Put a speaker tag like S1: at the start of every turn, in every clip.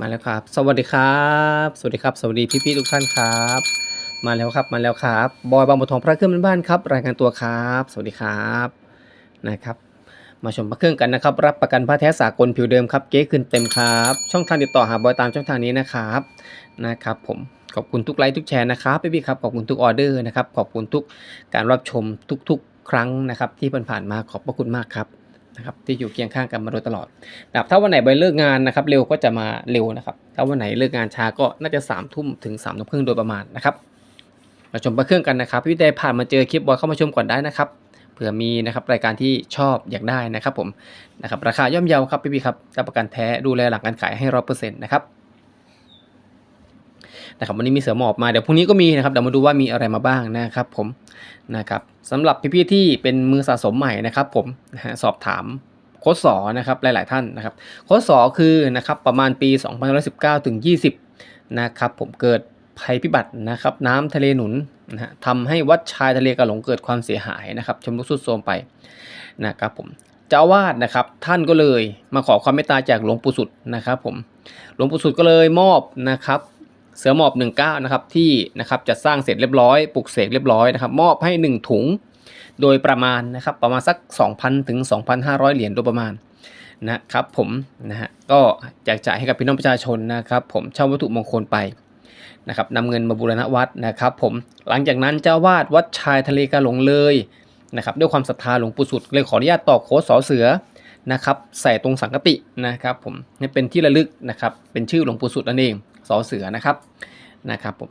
S1: มาแล้วครับ สวัสดีครับ สวัสดีครับสวัสดีพี่ๆทุกท่านครับ มาแล้วครับมาแล้วครับบอยบางบัวทองพระเครื่องเป็นบ้านครับรายงานตัวครับ สวัสดีครับนะครับ มาชมพระเครื่องกันนะครับ รับประกันผ้าแท้สากลผิวเดิมครับเก๊คืนเต็มครับ ช่องทางติดต่อหาบอยตามช่องทางนี้นะครับนะครับ ผมขอบคุณทุกไลค์ทุกแชร์นะครับพี่ๆครับขอบคุณทุกออเดอร์นะครับขอบคุณทุกการรับชมทุก ๆ ครั้งนะครับ ที่ผ่านๆมาขอบพระคุณมากครับ นะครับที่อยู่เคียงข้างกันมาโดยตลอดนะครับถ้าวันไหนไปเลิกงานนะครับเร็วก็จะมาเร็วนะครับถ้าวันไหนเลิกงานช้าก็น่าจะ3ามทุ่มถึง3ามทุ่มครึ่งโดยประมาณนะครับมาชมพระเครื่องกันนะครับพี่ไดผ่านมาเจอคลิปบอยเข้ามาชมก่อนได้นะครับเผื่อมีนะครับรายการที่ชอบอยากได้นะครับผมนะครับราคาย่อมเยาครับพี่ๆครับรับประกันแท้ดูแลหลังการขายให้ร้อยเปอร์เซ็นต์นะครับ นะครับวันนี้มีเสือหมอบมาเดี๋ยวพรุ่งนี้ก็มีนะครับเดี๋ยวมาดูว่ามีอะไรมาบ้างนะครับผมนะครับสำหรับพี่ๆที่เป็นมือสะสมใหม่นะครับ ผมนะฮะสอบถามโค้ดสอนะครับหลายๆท่านนะครับโค้ดสอคือนะครับประมาณปี 2019ถึง20 นะครับผมเกิดภัยพิบัตินะครับน้ำทะเลหนุนนะฮะทำให้วัดชายทะเลกระหลงเกิดความเสียหายนะครับชำรุดทรุดโทรมไปนะครับผมเจ้าอาวาดนะครับท่านก็เลยมาขอความเมตตาจากหลวงปู่สุดนะครับผมหลวงปู่สุดก็เลยมอบนะครับ เสือหมอบ 19นะครับที่นะครับจะสร้างเสร็จเรียบร้อยปลุกเสกเรียบร้อยนะครับมอบให้ 1 ถุงโดยประมาณนะครับประมาณสัก 2,000 ถึง 2,500 เหรียญโดยประมาณนะครับผมนะฮะก็แจกจ่ายให้กับพี่น้องประชาชนนะครับผมเช่าวัตถุมงคลไปนะครับนำเงินมาบูรณะวัดนะครับผมหลังจากนั้นเจ้าวาดวัดชายทะเลกาหลงเลยนะครับด้วยความศรัทธาหลวงปู่สุดเลยขออนุญาตต่อโค้ดสอเสือนะครับใส่ตรงสังกตินะครับผมนี่เป็นที่ระลึกนะครับเป็นชื่อหลวงปู่สุดนั่นเอง สอเสือนะครับนะครับผม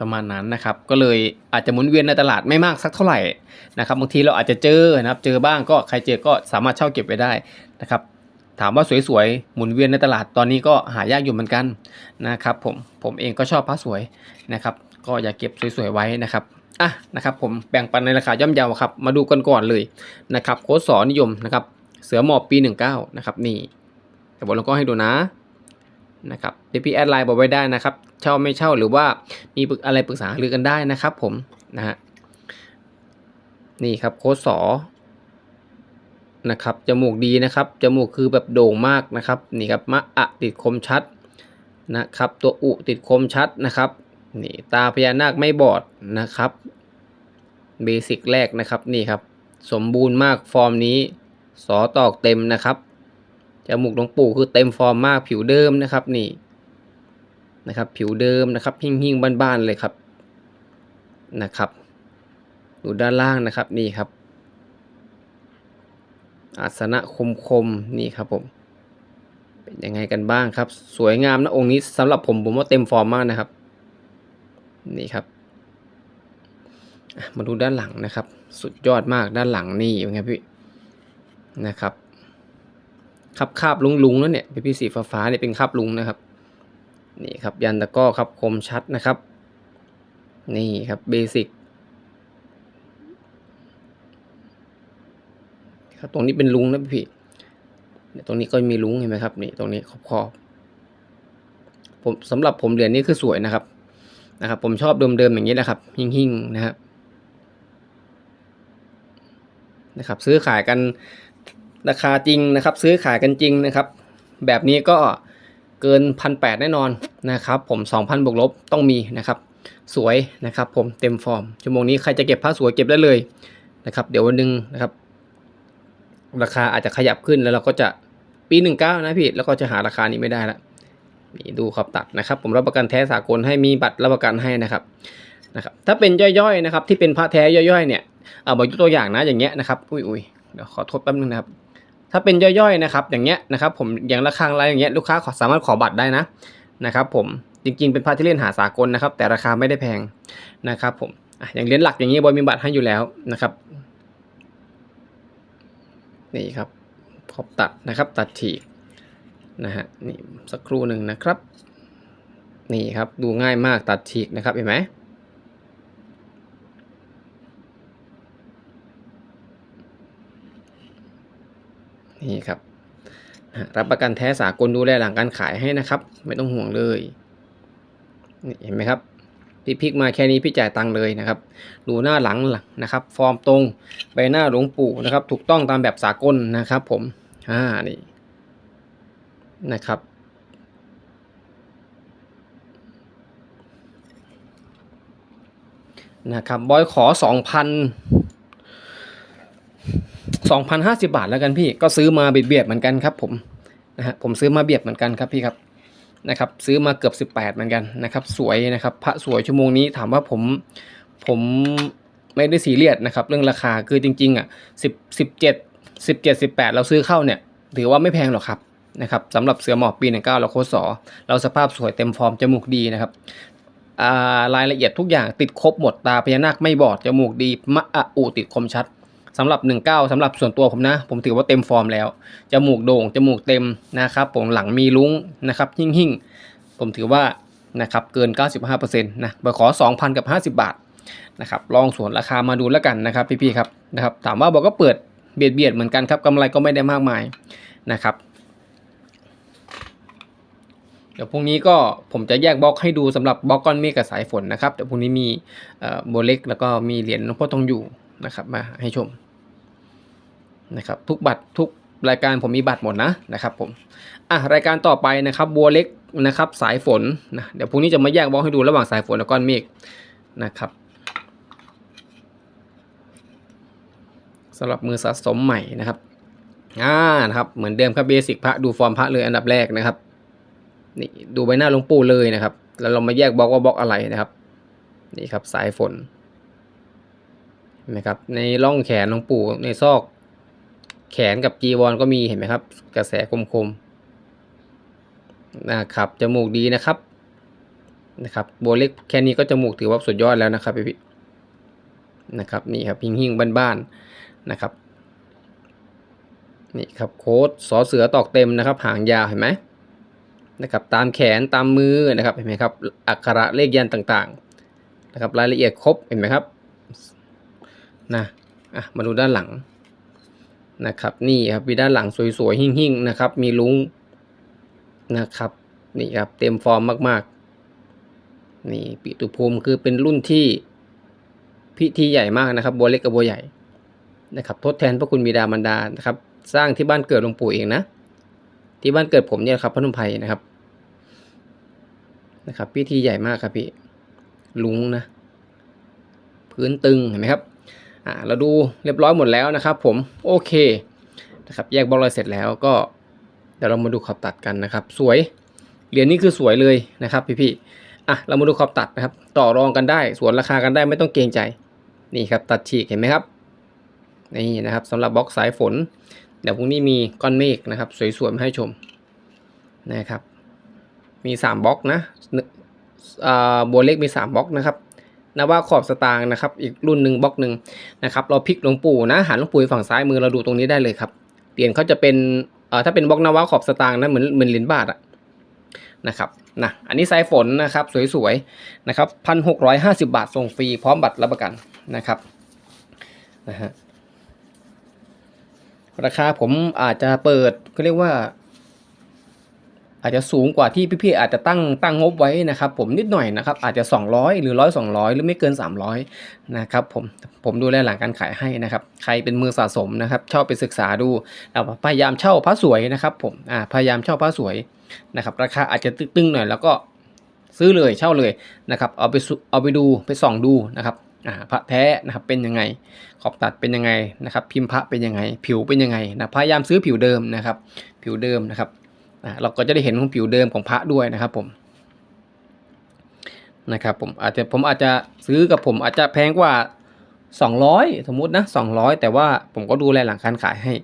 S1: ประมาณนั้นนะครับ ก็เลยอาจจะหมุนเวียนในตลาดไม่มากสักเท่าไหร่นะครับบางทีเราอาจจะเจอนะครับ เจอบ้างก็ใครเจอก็สามารถเช่าเก็บไว้ได้นะครับ ถามว่าสวยๆหมุนเวียนในตลาดตอนนี้ก็หายากอยู่เหมือนกันนะครับ ผมผมเองก็ชอบพระสวยนะครับ ก็อยากเก็บสวยๆไว้นะครับอะนะครับ ผมแบ่งปันในราคาย่อมเยาวครับ มาดูกันก่อนเลยนะครับ โค้ดสอนิยมนะครับ เสือหมอบปี 19นะครับนี่แต่บอลก็ให้ดูนะ นะครับเดี๋ยวพี่แอดไลน์บอกไว้ได้นะครับ เช่าไม่เช่าหรือว่ามีปรึกอะไรปรึกษาหรือกันได้นะครับ ผมนะฮะนี่ครับโค้ดสอนะครับจมูกดีนะครับจมูกคือแบบโด่งมากนะครับนี่ครับมะอะติดคมชัดนะครับ ตัวอุติดคมชัดนะครับนี่ตาพญานาคไม่บอดนะครับเบสิกแรกนะครับนี่ครับ สมบูรณ์มากฟอร์มนี้สอตอกเต็มนะครับ จมูกหลวงปู่คือเต็มฟอร์มมากผิวเดิมนะครับนี่นะครับ ผิวเดิมนะครับหิ่งหิ่งบ้านๆเลยครับนะครับดูด้านล่างนะครับนี่ครับ อาสนะคมคมนี่ครับผมเป็นยังไงกันบ้างครับ สวยงามนะองค์นี้สำหรับผมผมว่าเต็มฟอร์มมากนะครับ นี่ครับมาดูด้านหลังนะครับ สุดยอดมากด้านหลังนี่เป็นไงพี่นะครับ ครับคาบลุงลุงแล้วเนี่ยเป็นพี่สีฟ้าฟ้าเนี่ยเป็นคาบลุงนะครับ นี่ครับยันตะก้อครับคมชัดนะครับ นี่ครับเบสิกครับตรงนี้เป็นลุงนะพี่ตรงนี้ก็มีลุงเห็นไหมครับนี่ตรงนี้ขอบขอบผมสำหรับผมเหรียญนี้คือสวยนะครับนะครับ ผมชอบเดิมๆอย่างนี้แหละครับ หิ่งๆนะครับนะครับ ซื้อขายกัน ราคาจริงนะครับ ซื้อขายกันจริงนะครับ แบบนี้ก็เกินพันแปดแน่นอนนะครับ ผม2,000บวกลบต้องมีนะครับ สวยนะครับ ผมเต็มฟอร์มชั่วโมงนี้ใครจะเก็บผ้าสวยเก็บได้เลยนะครับ เดี๋ยววันหนึงนะครับ ราคาอาจจะขยับขึ้นแล้วเราก็จะปีหนึ่งเก้านะพี่แล้วก็จะหาราคานี้ไม่ได้ละนี่ดูขอบตัดนะครับ ผมรับประกันแท้สากลให้มีบัตรรับประกันให้นะครับนะครับ ถ้าเป็นย่อยๆนะครับ ที่เป็นพระแท้ย่อยๆเนี่ยเอามายกตัวอย่างนะอย่างเงี้ยนะครับอุ้ยอุ้ยเดี๋ยวขอโทษแป๊บนึงนะครับ ถ้าเป็นย่อยๆนะครับอย่างเงี้ยนะครับผมอย่างละครังอะไรอย่างเงี้ยลูกค้าสามารถขอบัตรได้นะนะครับผมจริงๆเป็นพระที่เล่นหาสากลนะครับ แต่ราคาไม่ได้แพงนะครับผมอะอย่างเหรียญหลักอย่างนี้บอยมีบัตรให้อยู่แล้วนะครับนี่ครับขอบตัดนะครับตัดฉีกนะฮะนี่สักครู่หนึ่งนะครับ นี่ครับดูง่ายมากตัดฉีกนะครับเห็นไหม นี่ครับรับประกันแท้สากลดูแลหลังการขายให้นะครับ ไม่ต้องห่วงเลยนี่เห็นไหมครับพี่พลิกมาแค่นี้พี่จ่ายตังค์เลยนะครับ ดูหน้าหลังนะครับ ฟอร์มตรงใบหน้าหลวงปู่นะครับ ถูกต้องตามแบบสากลนะครับ ผมอ่านี่นะครับ นะครับบอยขอสองพัน สองพันห้าสิบาทแล้วกันพี่ก็ซื้อมาเบียดเบียดเหมือนกันครับผมนะฮะผมซื้อมาเบียดเหมือนกันครับพี่ครับนะครับซื้อมาเกือบสิบแปดเหมือนกันนะครับ สวยนะครับ พระสวยชั่วโมงนี้ถามว่าผมผมไม่ได้ซีเรียสนะครับ เรื่องราคาคือจริงๆอะสิบสิบเจ็ดสิบเจ็ดสิบแปดเราซื้อเข้าเนี่ยถือว่าไม่แพงหรอกครับนะครับสำหรับเสือหมอบปีหนึ่งเก้าเราโคสอเราสภาพสวยเต็มฟอร์มจมูกดีนะครับอ่ารายละเอียดทุกอย่างติดครบหมดตาพญานาคไม่บอดจมูกดีมะอะอุติดคมชัด สำหรับ 19สำหรับส่วนตัวผมนะ ผมถือว่าเต็มฟอร์มแล้วจมูกโด่งจมูกเต็มนะครับผมหลังมีลุงนะครับหิ่งหิ่งผมถือว่านะครับเกิน 95%นะไปขอ 2,000 กับ 50 บาทนะครับลองส่วนราคามาดูแล้วกันนะครับพี่ๆครับนะครับถามว่าบอกก็เปิดเบียดเบียดเหมือนกันครับกำไรก็ไม่ได้มากมายนะครับ เดี๋ยวพรุ่งนี้ก็ผมจะแยกบล็อกให้ดูสำหรับบล็อกก้อนเมฆกับสายฝนนะครับเดี๋ยวพรุ่งนี้มีโบเล็กแล้วก็มีเหรียญหลวงพ่อทองอยู่นะครับมาให้ชม นะครับทุกบัตรทุกรายการผมมีบัตรหมดนะนะครับผมอะรายการต่อไปนะครับบัวเล็กนะครับสายฝนนะเดี๋ยวพรุ่งนี้จะมาแยกบล็อกให้ดูระหว่างสายฝนกับก้อนเมฆนะครับสำหรับมือสะสมใหม่นะครับอ่านะครับเหมือนเดิมครับเบสิกพระดูฟอร์มพระเลยอันดับแรกนะครับนี่ดูใบหน้าหลวงปู่เลยนะครับ แล้วเรามาแยกบล็อกว่าบล็อกอะไรนะครับนี่ครับสายฝนเห็นไหมครับในร่องแขนหลวงปู่ในซอก แขนกับจีวรก็มีเห็นไหมครับ กระแสคมๆนะครับจมูกดีนะครับนะครับโบเล็กแค่นี้ก็จมูกถือว่าสุดยอดแล้วนะครับพี่นะครับนี่ครับหิ่งหิ่งบ้านๆนะครับนี่ครับโค้ดสอเสือตอกเต็มนะครับ หางยาวเห็นไหมนะครับตามแขนตามมือนะครับเห็นไหมครับอักขระเลขยันต์ต่างๆนะครับรายละเอียดครบเห็นไหมครับนะอะมาดูด้านหลัง นะครับ นี่ครับมีด้านหลังสวยๆหิ่งๆนะครับ มีลุงนะครับนี่ครับเต็มฟอร์มมากๆ นี่ปิตุภูมิคือเป็นรุ่นที่พิธีใหญ่มากนะครับ บัวเล็กกับบัวใหญ่นะครับ ทดแทนพระคุณบิดามารดานะครับ สร้างที่บ้านเกิดหลวงปู่เองนะ ที่บ้านเกิดผมเนี่ยครับพนมไพรนะครับนะครับ พิธีใหญ่มากครับพี่ลุงนะ พื้นตึงเห็นไหมครับ อ่าเราดูเรียบร้อยหมดแล้วนะครับ ผมโอเคนะครับแยกบล็อกเราเสร็จแล้วก็เดี๋ยวเรามาดูขอบตัดกันนะครับ สวยเหรียญนี้คือสวยเลยนะครับ พี่ๆอะเรามาดูขอบตัดนะครับ ต่อรองกันได้สวนราคากันได้ไม่ต้องเกรงใจนี่ครับตัดฉีกเห็นไหมครับนี่นะครับสำหรับบล็อกสายฝน เดี๋ยวพรุ่งนี้มีก้อนเมฆนะครับ สวยๆมาให้ชมนะครับ มี 3บล็อกนะอ่าบัวเล็กมี 3บล็อกนะครับ นว่าขอบสตางค์นะครับ อีกรุ่นหนึ่งบล็อกหนึ่งนะครับ เราพลิกหลวงปู่นะหันหลวงปู่ฝั่งซ้ายมือเราดูตรงนี้ได้เลยครับเหรียญเขาจะเป็นเอ่อถ้าเป็นบล็อกนว่าขอบสตางค์นะเหมือนเหมือนเหรียญบาทอะนะครับนะอันนี้สายฝนนะครับสวยๆนะครับพันหกร้อยห้าสิบาทส่งฟรีพร้อมบัตรรับประกันนะครับนะฮะราคาผมอาจจะเปิดเขาเรียกว่า อาจจะสูงกว่าที่พี่ๆอาจจะตั้งตั้งงบไว้นะครับผมนิดหน่อยนะครับอาจจะ 200 หรือ 100 200 หรือไม่เกิน 300นะครับผมผมดูแลหลังการขายให้นะครับใครเป็นมือสะสมนะครับชอบไปศึกษาดูแล้วพยายามเช่าพระสวยนะครับผมพยายามเช่าพระสวยนะครับราคาอาจจะตึงๆหน่อยแล้วก็ซื้อเลยเช่าเลยนะครับเอาไปเอาไปดูไปส่องดูนะครับพระแท้นะครับเป็นยังไง ขอบตัดเป็นยังไงนะครับ พิมพ์พระเป็นยังไง ผิวเป็นยังไงนะพยายามซื้อผิวเดิมนะครับ ผิวเดิมนะครับ อ่าเราก็จะได้เห็นของผิวเดิมของพระด้วยนะครับผมนะครับผมอาจจะผมอาจจะซื้อกับผมอาจจะแพงกว่า 200 สมมุตินะ200 แต่ว่าผมก็ดูแลหลังการขายให้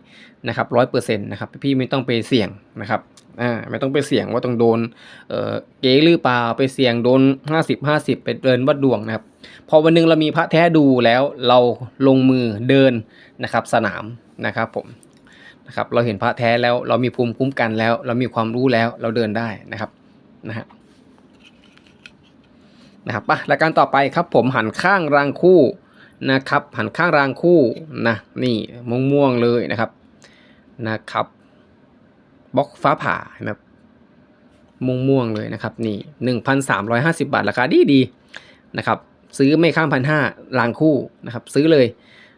S1: นะครับร้อยเปอร์เซ็นต์นะครับพี่ไม่ต้องไปเสี่ยงนะครับอ่าไม่ต้องไปเสี่ยงว่าต้องโดนเออเก๋หรือเปล่าไปเสี่ยงโดน 50 50 ไปเดินวัดดวงนะครับพอวันหนึงเรามีพระแท้ดูแล้วเราลงมือเดินนะครับสนามนะครับผม นะครับเราเห็นพระแท้แล้วเรามีภูมิคุ้มกันแล้ว เรามีความรู้แล้วเราเดินได้นะครับนะฮะนะครับป่ะรายการต่อไปครับผมหันข้างรางคู่นะครับ หันข้างรางคู่นะนี่ม่วงม่วงๆเลยนะครับนะครับบล็อกฟ้าผ่าเห็นไหมม่วงม่วงๆเลยนะครับนี่หนึ่งพันสามร้อยห้าสิบาทราคาดีดีนะครับซื้อไม่ข้ามพันห้ารางคู่นะครับซื้อเลย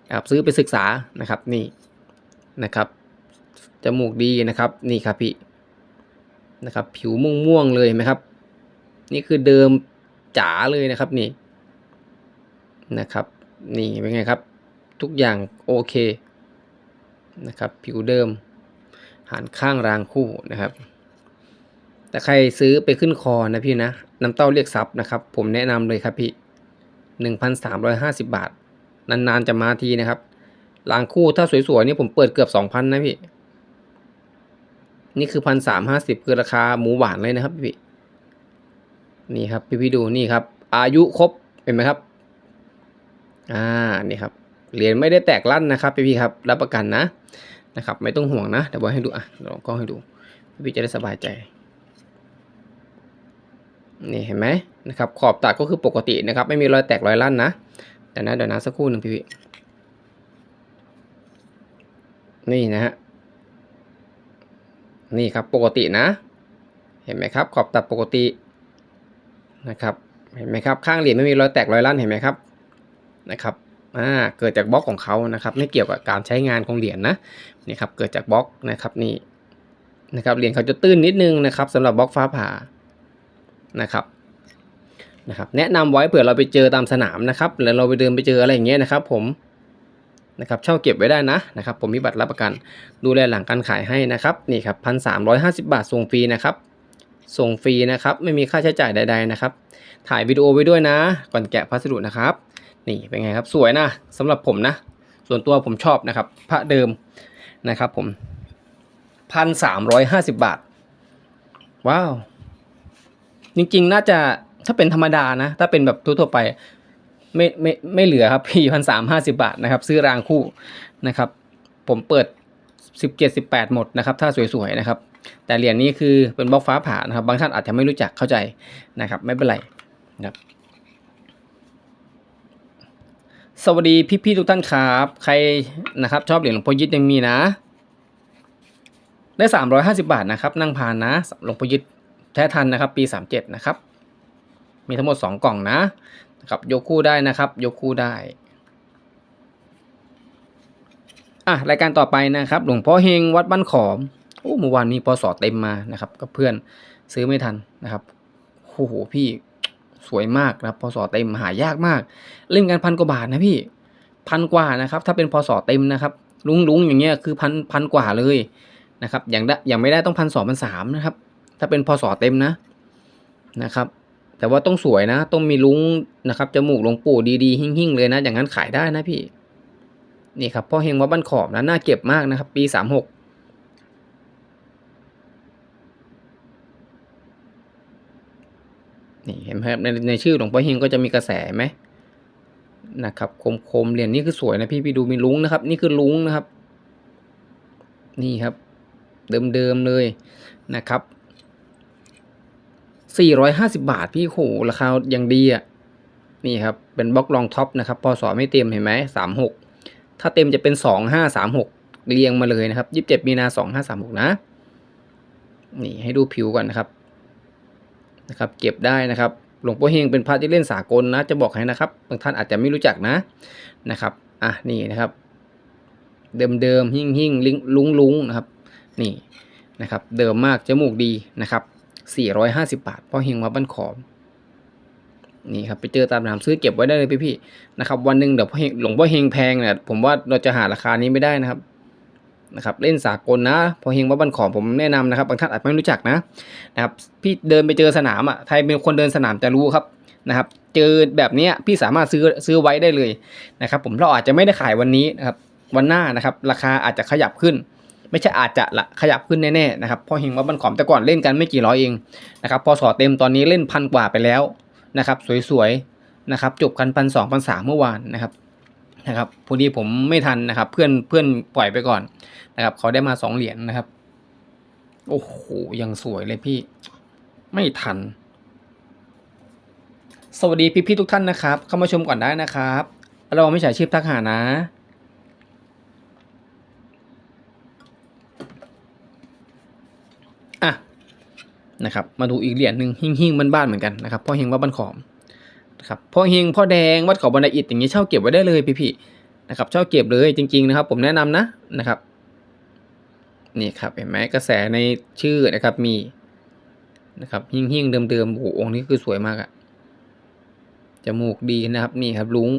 S1: นะครับซื้อไปศึกษานะครับนี่นะครับ จมูกดีนะครับ นี่ครับพี่นะครับ ผิวม่วงๆเลยไหมครับ นี่คือเดิมจ๋าเลยนะครับนี่นะครับ นี่เป็นไงครับ ทุกอย่างโอเคนะครับ ผิวเดิมหันข้างรางคู่นะครับ แต่ใครซื้อไปขึ้นคอนะพี่นะน้ำเต้าเรียกซับนะครับ ผมแนะนำเลยครับพี่หนึ่งพันสามร้อยห้าสิบบาท นานๆจะมาทีนะครับรางคู่ถ้าสวยๆนี่ผมเปิดเกือบสองพันนะพี่ นี่คือพันสามห้าสิบคือราคาหมูหวานเลยนะครับพี่นี่ครับพี่พี่ดูนี่ครับ อายุครบเห็นไหมครับ อ่านี่ครับเหรียญไม่ได้แตกลั่นนะครับพี่พี่ครับรับประกันนะนะครับ ไม่ต้องห่วงนะเดี๋ยวบอยให้ดูอะลองกล้องให้ดูพี่พี่จะได้สบายใจนี่เห็นไหมนะครับ ขอบตัดก็คือปกตินะครับ ไม่มีรอยแตกรอยลั่นนะแต่นะเดี๋ยวนะสักครู่หนึ่งพี่พี่นี่นะฮะ นี่ครับปกตินะ เห็นไหมครับ ขอบตัดปกตินะครับเห็นไหมครับข้างเหรียญไม่มีรอยแตกรอยลั่นเห็นไหมครับนะครับอ่าเกิดจากบล็อกของเขานะครับ ไม่เกี่ยวกับการใช้งานของเหรียญนะนี่ครับเกิดจากบล็อกนะครับนี่นะครับเหรียญเขาจะตื้นนิดนึงนะครับสำหรับบล็อกฟ้าผ่านะครับนะครับแนะนำไว้เผื่อเราไปเจอตามสนามนะครับแล้วเราไปเดินไปเจออะไรอย่างเงี้ยนะครับ ผม นะครับเช่าเก็บไว้ได้นะนะครับผมมีบัตรรับประกันดูแลหลังการขายให้นะครับนี่ครับพันสามร้อยห้าสิบบาทส่งฟรีนะครับส่งฟรีนะครับไม่มีค่าใช้จ่ายใด ๆนะครับ ถ่ายวิดีโอไว้ด้วยนะ ก่อนแกะพัสดุนะครับ นี่เป็นไงครับสวยนะสำหรับผมนะ ส่วนตัวผมชอบนะครับพระเดิมนะครับผมพันสามร้อยห้าสิบบาท ว้าว จริงๆ น่าจะถ้าเป็นธรรมดานะ ถ้าเป็นแบบทั่วๆไป ไม่ไม่ไม่เหลือครับพี่พันสามห้าสิบาทนะครับ ซื้อรางคู่นะครับ ผมเปิดสิบเจ็ดสิบแปดหมดนะครับ ถ้าสวยๆนะครับ แต่เหรียญนี้คือเป็นบล็อกฟ้าผ่านะครับ บางท่านอาจจะไม่รู้จักเข้าใจนะครับ ไม่เป็นไรนะครับสวัสดีพี่ๆทุกท่านครับ ใครนะครับ ชอบเหรียญหลวงพ่อยึดยังมีนะ ได้สามร้อยห้าสิบาทนะครับ นั่งพานนะหลวงพ่อยึดแท้ทันนะครับ ปีสามเจ็ดนะครับ มีทั้งหมดสองกล่องนะ ครับยกคู่ได้นะครับ ยกคู่ได้อะรายการต่อไปนะครับ หลวงพ่อเฮงวัดบ้านขอมโอ้เมื่อวานนี้พอสอเต็มมานะครับกับเพื่อนซื้อไม่ทันนะครับโอ้โหพี่สวยมากนะครับพอสอเต็มหายากมาก เล่นกันพันกว่าบาทนะพี่พันกว่านะครับ ถ้าเป็นพอสอเต็มนะครับ ลุงลุงอย่างเงี้ยคือพันพันกว่าเลยนะครับ อย่างได้อย่างไม่ได้ต้องพันสองพันสามนะครับ ถ้าเป็นพอสอเต็มนะนะครับ แต่ว่าต้องสวยนะ ต้องมีลุงนะครับจมูกหลวงปู่ดีๆ หิ่งๆ เลยนะ อย่างนั้นขายได้นะพี่ นี่ครับพ่อเฮงวัดบ้านขอบนะน่าเก็บมากนะครับ ปีสามหกนี่เห็นไหมครับในในชื่อหลวงพ่อเฮงก็จะมีกระแสไหมนะครับคมคมๆเหรียญนี่คือสวยนะพี่พี่ดูมีลุงนะครับ นี่คือลุงนะครับ นี่ครับ เดิมๆเลยนะครับ 450 บาทพี่โหราคายังดีอะนี่ครับเป็นบล็อกรองท็อปนะครับพอสอไม่เต็มเห็นไหม36ถ้าเต็มจะเป็น2536เรียงมาเลยนะครับ27มีนา2536นะ นี่ให้ดูผิวก่อนนะครับนะครับ เก็บได้นะครับ หลวงพ่อเฮงเป็นพระที่เล่นสากลนะ จะบอกให้นะครับ บางท่านอาจจะไม่รู้จักนะนะครับอะนี่นะครับ เดิมๆหิ่งหิ่งลิงลุงลุงนะครับ นี่นะครับ เดิมมากจมูกดีนะครับ 450 บาทเพ่อเฮงมาบ้านขอมนี่ครับไปเจอตามร้านซื้อเก็บไว้ได้เลยพี่ๆนะครับวันหนึ่งเดี๋ยวพ่อเฮงหลวงพ่อเฮงแพงเนี่ยผมว่าเราจะหาราคานี้ไม่ได้นะครับนะครับเล่นสากลนะพอเฮงว่าบ้านขอมผมแนะนำนะครับบางท่านอาจไม่รู้จักนะนะครับพี่เดินไปเจอสนามอะใครเป็นคนเดินสนามจะรู้ครับนะครับเจอแบบนี้พี่สามารถซื้อซื้อไว้ได้เลยนะครับผมเราอาจจะไม่ได้ขายวันนี้นะครับวันหน้านะครับราคาอาจจะขยับขึ้น ไม่ใช่อาจจะละขยับขึ้นแน่ๆนะครับพอเฮงว่าบ้านขอมแต่ก่อนเล่นกันไม่กี่ร้อยเองนะครับพอสอเต็มตอนนี้เล่นพันกว่าไปแล้วนะครับสวยๆนะครับจบกันพันสองพันสามเมื่อวานนะครับนะครับพอดีผมไม่ทันนะครับเพื่อนเพื่อนปล่อยไปก่อนนะครับเขาได้มาสองเหรียญนะครับโอ้โหยังสวยเลยพี่ไม่ทัน สวัสดีพี่ๆทุกท่านนะครับ เข้ามาชมก่อนได้นะครับเราไม่ใช่ชีพทักหานะ นะครับมาดูอีกเหรียญหนึ่งหิ่งหิ่งบ้านๆเหมือนกันนะครับพ่อเฮงวัดบ้านขอมนะครับพ่อเฮงพ่อแดงวัดเขาบันไดอิฐอย่างนี้เช่าเก็บไว้ได้เลยพี่ๆนะครับเช่าเก็บเลยจริง ๆนะครับ ผมแนะนำนะนะครับนี่ครับเห็นไหมกระแสในชื่อนะครับมีนะครับหิ่งหิ่งเดิมๆโอ้โหองค์นี้คือสวยมากอะจมูกดีนะครับนี่ครับลุง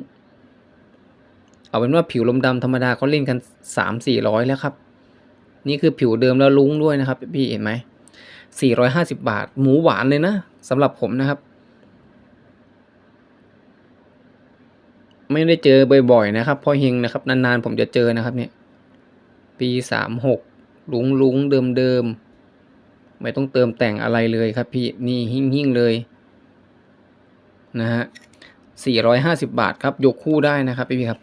S1: เอาเป็นว่าผิวลมดำธรรมดาเขาเล่นกันสามสี่ร้อยแล้วครับ นี่คือผิวเดิมแล้วลุงด้วยนะครับ พี่เห็นไหม สี่ร้อยห้าสิบาท หมูหวานเลยนะสำหรับผมนะครับ ไม่ได้เจอบ่อยๆนะครับ พอเฮงนะครับ นานๆผมจะเจอนะครับเนี่ย ปีสามหกลุงลุงเดิมเดิมๆไม่ต้องเติมแต่งอะไรเลยครับพี่ นี่หิ่งหิ่งๆเลย นะฮะสี่ร้อยห้าสิบาทครับ ยกคู่ได้นะครับ พี่ๆครับ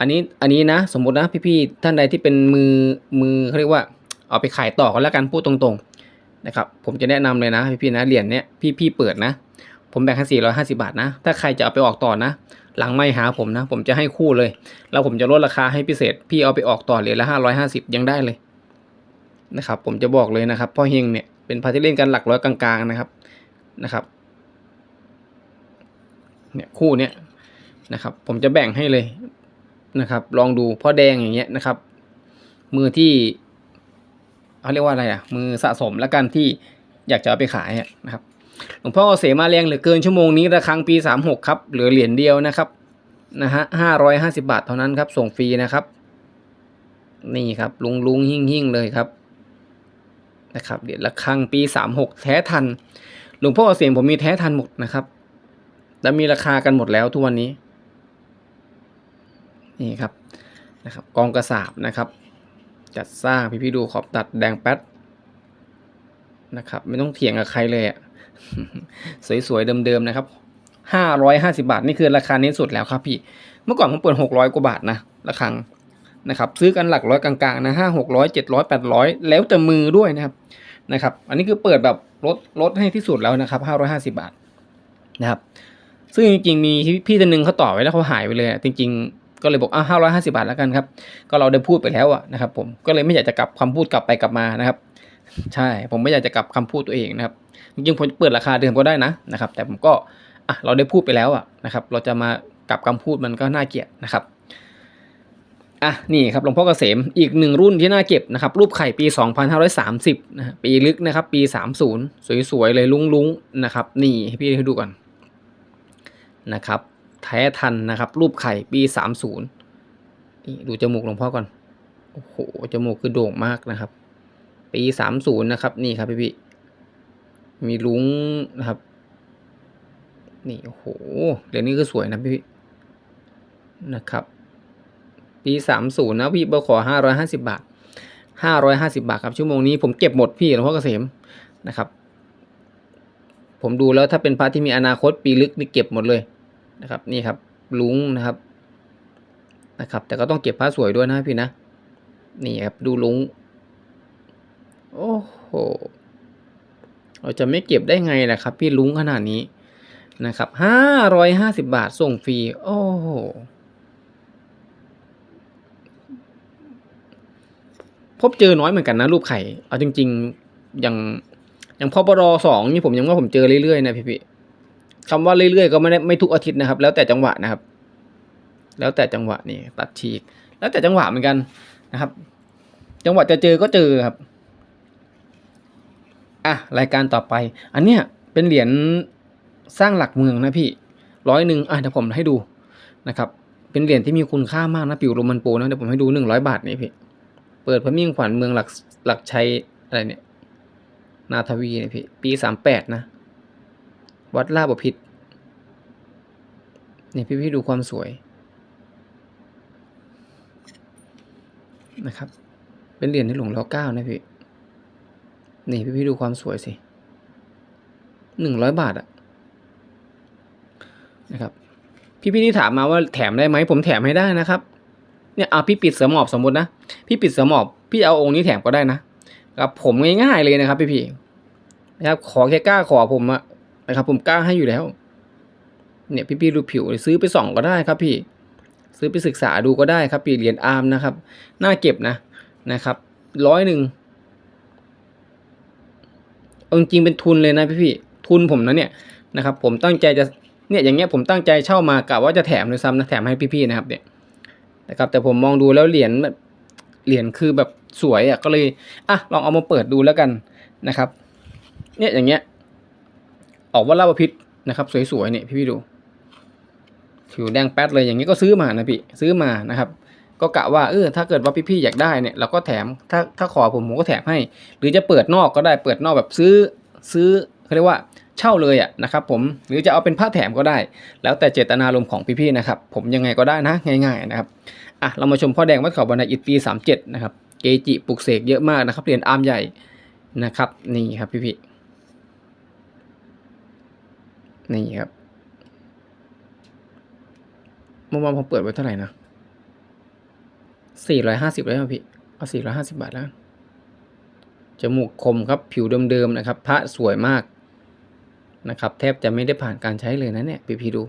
S1: อันนี้ อันนี้นะ สมมตินะพี่ๆท่านใดที่เป็นมือ มือเขาเรียกว่า เอาไปขายต่อกันแล้วกันพูดตรงๆ นะครับผมจะแนะนำเลยนะพี่ๆนะเหรียญเนี้ยพี่ๆเปิดนะ ผมแบ่งให้สี่ร้อยห้าสิบาทนะ ถ้าใครจะเอาไปออกต่อนะ หลังไม่หาผมนะ ผมจะให้คู่เลย แล้วผมจะลดราคาให้พิเศษ พี่เอาไปออกต่อเหรียญละห้าร้อยห้าสิบยังได้เลยนะครับผมจะบอกเลยนะครับพ่อเฮงเนี่ยเป็นพาที่เล่นกันหลักร้อยกลางๆนะครับนะครับเนี่ยคู่เนี้ยนะครับ ผมจะแบ่งให้เลยนะครับ ลองดูพ่อแดงอย่างเงี้ยนะครับ มือที่ เขาเรียกว่าอะไรอะมือสะสมแล้วกันที่อยากจะเอาไปขายนะครับหลวงพ่อเสมาแรงเหลือเกินชั่วโมงนี้ระครังปีสามหกครับ เหลือเหรียญเดียวนะครับนะฮะห้าร้อยห้าสิบาทเท่านั้นครับ ส่งฟรีนะครับ นี่ครับ ลุงลุงหิ่งหิ่งเลยครับนะครับเหรียญระครังปีสามหกแท้ทันหลวงพ่อเสียงผมมีแท้ทันหมดนะครับ และมีราคากันหมดแล้วทุกวันนี้ นี่ครับนะครับ กองกระสาบนะครับ จัดสร้างพี่พี่ดูขอบตัดแดงแป๊ดนะครับ ไม่ต้องเถียงกับใครเลยอะสวยๆเดิมๆนะครับห้าร้อยห้าสิบาท นี่คือราคานี้สุดแล้วครับพี่ เมื่อก่อนผมเปิดหกร้อยกว่าบาทนะราคานะครับซื้อกันหลักร้อยกลางๆนะห้าหกร้อยเจ็ดร้อยแปดร้อยแล้วแต่มือด้วยนะครับนะครับ อันนี้คือเปิดแบบลดลดให้ที่สุดแล้วนะครับห้าร้อยห้าสิบาทนะครับ ซึ่งจริงๆมีพี่ท่านหนึ่งเขาต่อไว้แล้วเขาหายไปเลยจริง ๆ ก็เลยบอกอะห้าร้อยห้าสิบาทแล้วกันครับ ก็เราได้พูดไปแล้วอะนะครับ ผมก็เลยไม่อยากจะกลับคำพูดกลับไปกลับมานะครับ ใช่ผมไม่อยากจะกลับคำพูดตัวเองนะครับจริงๆผมเปิดราคาเดิมก็ได้นะนะครับ แต่ผมก็อะเราได้พูดไปแล้วอะนะครับ เราจะมากลับคำพูดมันก็น่าเกลียดนะครับอะนี่ครับหลวงพ่อเกษมอีกหนึ่งรุ่นที่น่าเก็บนะครับ รูปไข่ปี 2530นะฮะปีลึกนะครับ ปี 30 สวยๆเลยลุ้งๆนะครับ นี่ให้พี่ให้ดูก่อนนะครับ แท้ทันนะครับ รูปไข่ปี 30นี่ดูจมูกหลวงพ่อก่อน โอ้โห จมูกคือโด่งมากนะครับ ปี 30นะครับ นี่ครับพี่พี่มีลุงนะครับ นี่โอ้โหเหรียญนี้ก็สวยนะพี่นะครับ ปีสามศูนย์นะพี่เบอร์ขอห้าร้อยห้าสิบาทห้าร้อยห้าสิบาทครับชั่วโมงนี้ผมเก็บหมดพี่หลวงพ่อเกษมนะครับผมดูแล้วถ้าเป็นพระที่มีอนาคตปีลึกนี่เก็บหมดเลย นะครับนี่ครับลุงนะครับนะครับ แต่ก็ต้องเก็บพระสวยด้วยนะพี่นะนี่ครับดูลุงโอ้โหเราจะไม่เก็บได้ไงนะครับ พี่ลุงขนาดนี้นะครับห้าร้อยห้าสิบาทส่งฟรีโอ้โหพบเจอน้อยเหมือนกันนะรูปไข่ เอาจริง ๆ อย่างอย่างพอปรสองนี่ผมยังว่าผมเจอเรื่อยๆนะพี่พี่ คำว่าเรื่อยๆ ก็ไม่ได้ไม่ทุกอาทิตย์นะครับ แล้วแต่จังหวะนะครับ แล้วแต่จังหวะนี่ตัดฉีก แล้วแต่จังหวะเหมือนกันนะครับ จังหวะจะเจอก็เจอครับอะรายการต่อไป อันเนี้ยเป็นเหรียญสร้างหลักเมืองนะพี่ร้อยหนึ่งอะเดี๋ยวผมให้ดูนะครับเป็นเหรียญที่มีคุณค่ามากนะปิวโรมันโปนะเดี๋ยวผมให้ดูหนึ่งร้อยบาทนี่พี่เปิดพระมิ่งขวัญเมืองหลักหลักชัยอะไรเนี่ยนาทวีเนี่ยพี่ปีสามแปดนะ วัดลาบพิษนี่ยพี่พี่ดูความสวยนะครับ เป็นเหรียญที่หลวงรัชกาลเก้านะพี่นี่พี่พี่ดูความสวยสิหนึ่งร้อยบาทอะนะครับ พี่พี่ที่ถามมาว่าแถมได้ไหมผมแถมให้ได้นะครับ เนี่ยเอาพี่ปิดเสือหมอบสมมตินะพี่ปิดเสือหมอบพี่เอาองค์นี้แถมก็ได้นะครับ ผมง่ายๆเลยนะครับ พี่พี่นะครับขอแค่กล้าขอผมอะ นะครับ ผมกล้าให้อยู่แล้ว เนี่ยพี่พี่ดูผิวซื้อไปส่องก็ได้ครับพี่ ซื้อไปศึกษาดูก็ได้ครับ พี่เหรียญอาร์มนะครับ น่าเก็บนะนะครับร้อยหนึ่งเอาจริงๆเป็นทุนเลยนะพี่พี่ทุนผมนะเนี่ยนะครับ ผมตั้งใจจะเนี่ยอย่างเงี้ยผมตั้งใจเช่ามากะว่าจะแถมเลยซ้ำนะแถมให้พี่ๆนะครับเนี่ยนะครับแต่ผมมองดูแล้วเหรียญแบบเหรียญคือแบบสวยอะก็เลยอะลองเอามาเปิดดูแล้วกันนะครับ เนี่ยอย่างเงี้ย ออกว่าลาวพิษนะครับ สวยๆเนี่ยพี่พี่ดู ผิวแดงแป๊ดเลยอย่างนี้ก็ซื้อมานะพี่ซื้อมานะครับ ก็กะว่าเออถ้าเกิดว่าพี่ๆอยากได้เนี่ยเราก็แถมถ้าถ้าขอผมผมก็แถมให้ หรือจะเปิดนอกก็ได้เปิดนอกแบบซื้อซื้อเขาเรียกว่าเช่าเลยอะนะครับผมหรือจะเอาเป็นผ้าแถมก็ได้ แล้วแต่เจตนารมณ์ของพี่ๆนะครับผมยังไงก็ได้นะง่ายๆนะครับอะเรามาชมพ่อแดงวัดเขาบันไดอิฐปี37นะครับเกจิปลุกเสกเยอะมากนะครับเหรียญอาร์มใหญ่นะครับนี่ครับพี่ๆ นี่ครับเมื่อวานผมเปิดไว้เท่าไหร่นะสี่ร้อยห้าสิบเลยครับพี่ เอาสี่ร้อยห้าสิบาทแล้ว จมูกคมครับผิวเดิมๆนะครับ พระสวยมากนะครับ แทบจะไม่ได้ผ่านการใช้เลยนะเนี่ยพี่พี่ดู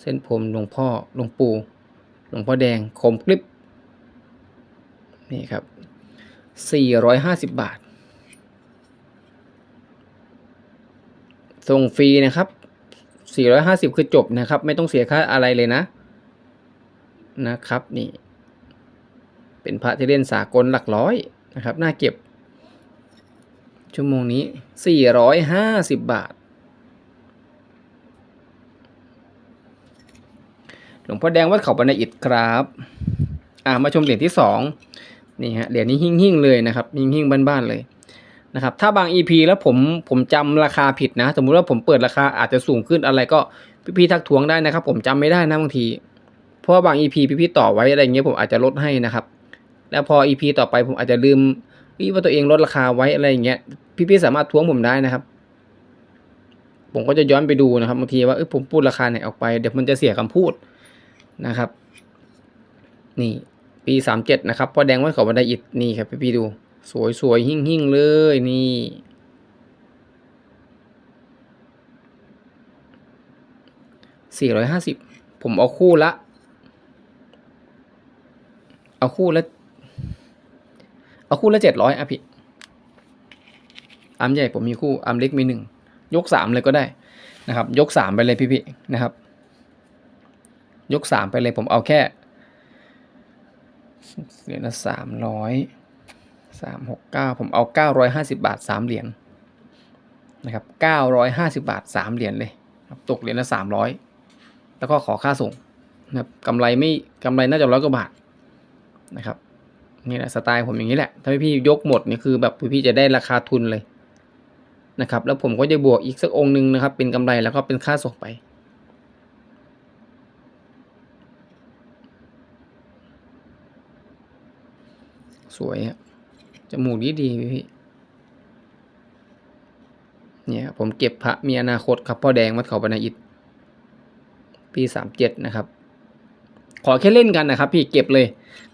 S1: เส้นผมหลวงพ่อหลวงปู่หลวงพ่อแดงคมกริบนี่ครับสี่ร้อยห้าสิบบาท ส่งฟรีนะครับ 450 คือจบนะครับ ไม่ต้องเสียค่าอะไรเลยนะ นะครับนี่ เป็นพระที่เล่นสากลหลักร้อยนะครับ น่าเก็บ ชั่วโมงนี้ 450 บาท หลวงพ่อแดงวัดเขาบันไดอิฐครับ อ่ามาชมเหรียญที่สองนี่ฮะเหรียญนี้หิ่งๆเลยนะครับหิ่งๆบ้านๆเลย นะครับถ้าบาง EP แล้วผมผมจำราคาผิดนะ สมมุติว่าผมเปิดราคาอาจจะสูงขึ้นอะไรก็พี่ๆทักท้วงได้นะครับ ผมจำไม่ได้นะบางที เพราะว่าบาง EP พี่ๆต่อไว้อะไรเงี้ยผมอาจจะลดให้นะครับ แล้วพอ EP ต่อไปผมอาจจะลืมว่าตัวเองลดราคาไว้อะไรอย่างเงี้ยพี่ๆสามารถท้วงผมได้นะครับ ผมก็จะย้อนไปดูนะครับบางทีว่าเออผมพูดราคาไหนออกไปเดี๋ยวมันจะเสียคำพูดนะครับ นี่ปีสามเจ็ดนะครับพอแดงไว้ขอบันไดอิฐนี่ครับพี่ๆดู สวยสวยหิ่งหิ่งเลยนี่สี่ร้อยห้าสิบผมเอาคู่ละ เอาคู่ละ เอาคู่ละเจ็ดร้อยอะพี่อัมใหญ่ผมมีคู่อัมเล็กมีหนึ่งยกสามเลยก็ได้นะครับ ยกสามไปเลยพี่ๆนะครับ ยกสามไปเลยผมเอาแค่เหรียญละสามร้อย สามหกเก้าผมเอาเก้าร้อยห้าสิบาทสามเหรียญนะครับเก้าร้อยห้าสิบาทสามเหรียญเลยครับตกเหรียญละสามร้อยแล้วก็ขอค่าส่งนะครับกำไรไม่กำไรน่าจะร้อยกว่าบาทนะครับนี่แหละสไตล์ผมอย่างนี้แหละ ถ้าพี่ยกหมดนี่คือแบบพี่จะได้ราคาทุนเลยนะครับ แล้วผมก็จะบวกอีกสักองค์หนึ่งนะครับ เป็นกำไรแล้วก็เป็นค่าส่งไปสวยอะ จมูกดีดีพี่เนี่ยผมเก็บพระมีอนาคตครับพ่อแดงมัดเขาบรรณอิฐปีสามเจ็ดนะครับ ขอแค่เล่นกันนะครับ พี่เก็บเลย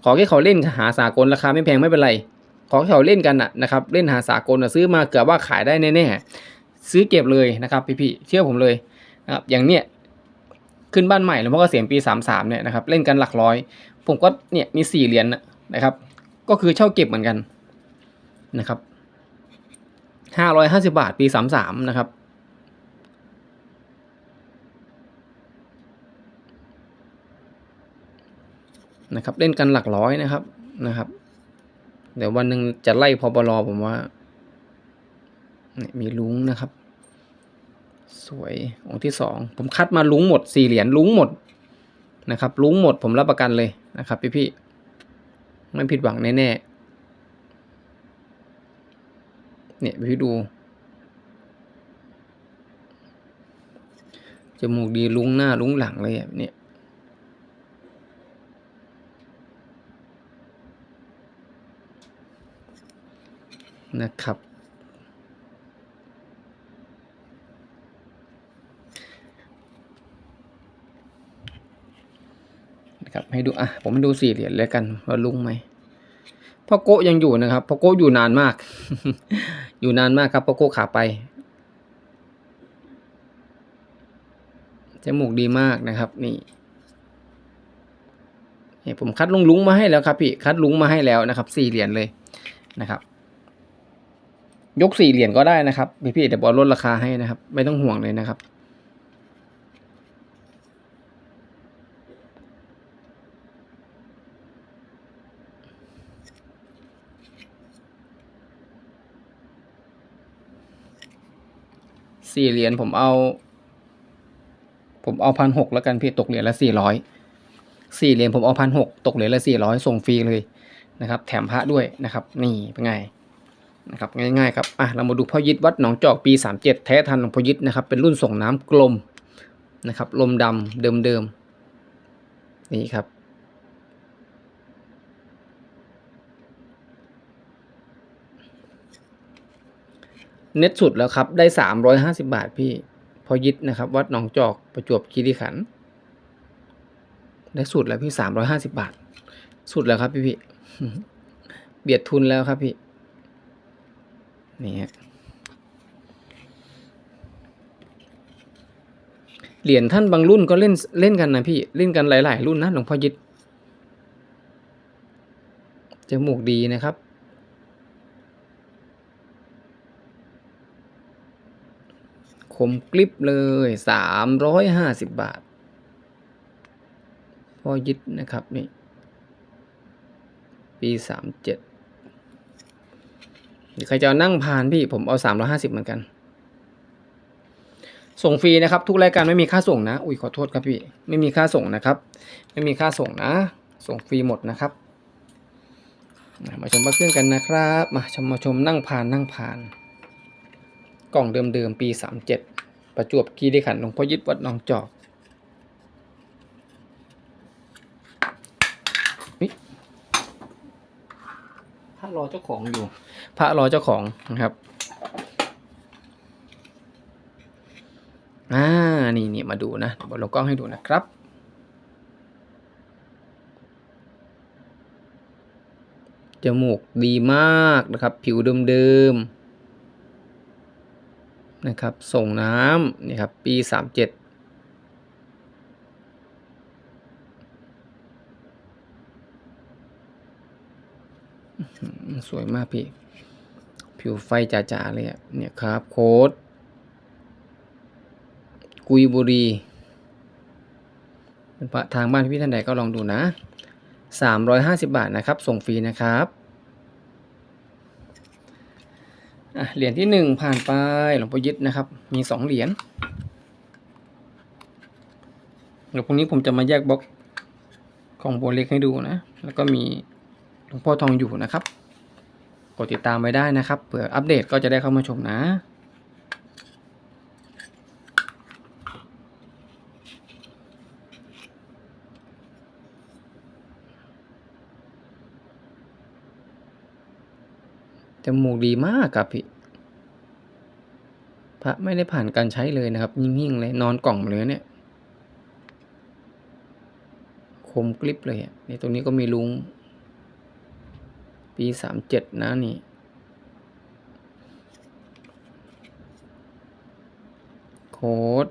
S1: ขอแค่เขาเล่นหาสากลราคาไม่แพงไม่เป็นไร ขอแค่เขาเล่นกันนะนะครับ เล่นหาสากลนะซื้อมาเกือบว่าขายได้แน่ๆซื้อเก็บเลยนะครับพี่ๆเชื่อผมเลยนะครับอย่างเนี้ยขึ้นบ้านใหม่แล้วพ่อเกษียณปีสามสามเนี่ยนะครับเล่นกันหลักร้อย ผมก็เนี่ยมีสี่เหรียญนนะครับ ก็คือเช่าเก็บเหมือนกัน นะครับห้าร้อยห้าสิบาท ปีสามสามนะครับ นะครับ เล่นกันหลักร้อยนะครับนะครับ เดี๋ยววันหนึ่งจะไล่พอบลผมว่าเนี่ยมีลุงนะครับ สวยองค์ที่สองผมคัดมาลุงหมดสี่เหรียญลุงหมดนะครับ ลุงหมดผมรับประกันเลยนะครับ พี่พี่ไม่ผิดหวังแน่ๆ เนี่ยพี่ดู จมูกดีลุงหน้าลุงหลังเลยอะเนี่ยนะครับ นะครับ ให้ดู อะ ผมดูสี่เหรียญแล้วกันว่าลุงไหมพ่อโกยังอยู่นะครับพ่อโกอยู่นานมาก อยู่นานมากครับพ่อโกะขาไป จมูกดีมากนะครับนี่นี่ผมคัดลุงลุงมาให้แล้วครับพี่คัดลุงมาให้แล้วนะครับสี่เหรียญเลยนะครับ ยกสี่เหรียญก็ได้นะครับพี่พี่เดี๋ยวบอลลดราคาให้นะครับ ไม่ต้องห่วงเลยนะครับ สี่เหรียญผมเอา ผมเอาพันหกแล้วกันพี่ตกเหรียญละสี่ร้อยสี่เหรียญผมเอาพันหกตกเหรียญละสี่ร้อยส่งฟรีเลยนะครับ แถมพระด้วยนะครับ นี่เป็นไงนะครับง่ายๆครับอะเรามาดูพ่อยิดวัดหนองจอกปีสามเจ็ดแท้ทันของพ่อยิดนะครับ เป็นรุ่นส่งน้ำกลมนะครับลมดำเดิมๆนี่ครับ เน็ตสุดแล้วครับ ได้สามร้อยห้าสิบาทพี่ พอยึดนะครับ วัดหนองจอกประจวบคีรีขันธ์ได้สุดแล้วพี่สามร้อยห้าสิบาท สุดแล้วครับพี่พี่เบียดทุนแล้วครับพี่นี่ฮะเหรียญท่านบางรุ่นก็เล่นเล่นกันนะพี่เล่นกันหลาย ๆ รุ่นนะหลวงพ่อยึดจมูกดีนะครับ มกลิบเลยสามร้อยห้าสิบบาท พอยึดนะครับนี่ ปีสามเจ็ดใครจะนั่งผ่านพี่ผมเอาสามร้อยห้าสิบเหมือนกัน ส่งฟรีนะครับ ทุกรายการไม่มีค่าส่งนะ อุ้ยขอโทษครับพี่ ไม่มีค่าส่งนะครับ ไม่มีค่าส่งนะ ส่งฟรีหมดนะครับ มาชมพระเครื่องกันนะครับ มาชมมาชมนั่งผ่านนั่งผ่านกล่องเดิมๆ ปี 37 ประจวบคีรีขันธ์หลวงพ่อยึดวัดหนองจอกนี่พระรอเจ้าของอยู่ พระรอเจ้าของนะครับอ่านี่นี่มาดูนะเดี๋ยวบนลงกล้องให้ดูนะครับจมูกดีมากนะครับ ผิวเดิมๆ นะครับ ส่งน้ำนี่ครับ ปีสามเจ็ดสวยมากพี่ ผิวไฟจ๋าๆเลยอะ เนี่ยครับ โค้ด กุยบุรีเป็นพระทางบ้านพี่ท่านใดก็ลองดูนะสามร้อยห้าสิบาทนะครับ ส่งฟรีนะครับ อะ เหรียญที่หนึ่งผ่านไปหลวงพ่อยึดนะครับ มีสองเหรียญเดี๋ยวพรุ่งนี้ผมจะมาแยกบล็อกของโบวเล็กให้ดูนะ แล้วก็มีหลวงพ่อทองอยู่นะครับ กดติดตามไว้ได้นะครับ เผื่ออัปเดตก็จะได้เข้ามาชมนะ จมูกดีมากครับพี่ พระไม่ได้ผ่านการใช้เลยนะครับ ยิ่งๆเลยนอนกล่องเลยเนี่ย คมกริบเลยอะนี่ตรงนี้ก็มีลุง ปีสามเจ็ดนะนี่โค้ด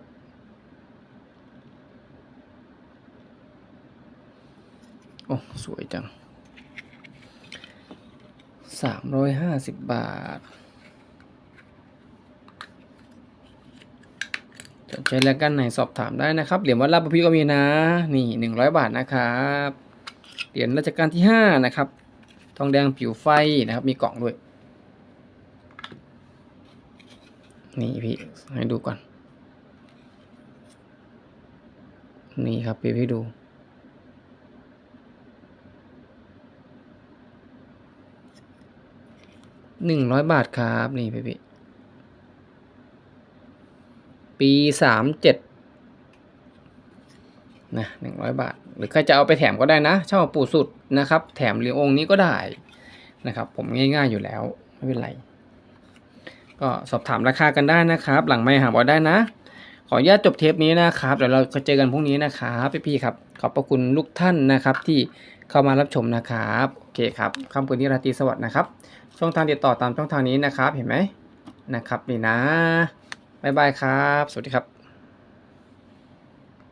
S1: โอ้ สวยจัง สามร้อยห้าสิบบาท สนใจแล้วกันไหนสอบถามได้นะครับ เหรียญวัดลาดประพี่ก็มีนะ นี่หนึ่งร้อยบาทนะครับ เหรียญรัชกาลที่ห้านะครับ ทองแดงผิวไฟนะครับ มีกล่องด้วย นี่พี่ให้ดูก่อน นี่ครับพี่พี่ดู หนึ่งร้อยบาทครับนี่พี่พี่ปีสามเจ็ดนะหนึ่งร้อยบาท หรือใครจะเอาไปแถมก็ได้นะเช่าปู่สุดนะครับ แถมเหรียญองค์นี้ก็ได้นะครับ ผมง่ายๆอยู่แล้ว ไม่เป็นไร ก็สอบถามราคากันได้นะครับ หลังไม่หาบอได้นะ ขออนุญาตจบเทปนี้นะครับเดี๋ยวเราเจอกันพรุ่งนี้นะครับพี่ๆครับ ขอบพระคุณลูกท่านนะครับที่เข้ามารับชมนะครับ โอเคครับคำคืนนี้ราตรีสวัสดิ์นะครับ ช่องทางติดต่อตามช่องทางนี้นะครับ เห็นไหมนะครับนี่นะบ๊ายบายครับ สวัสดีครับ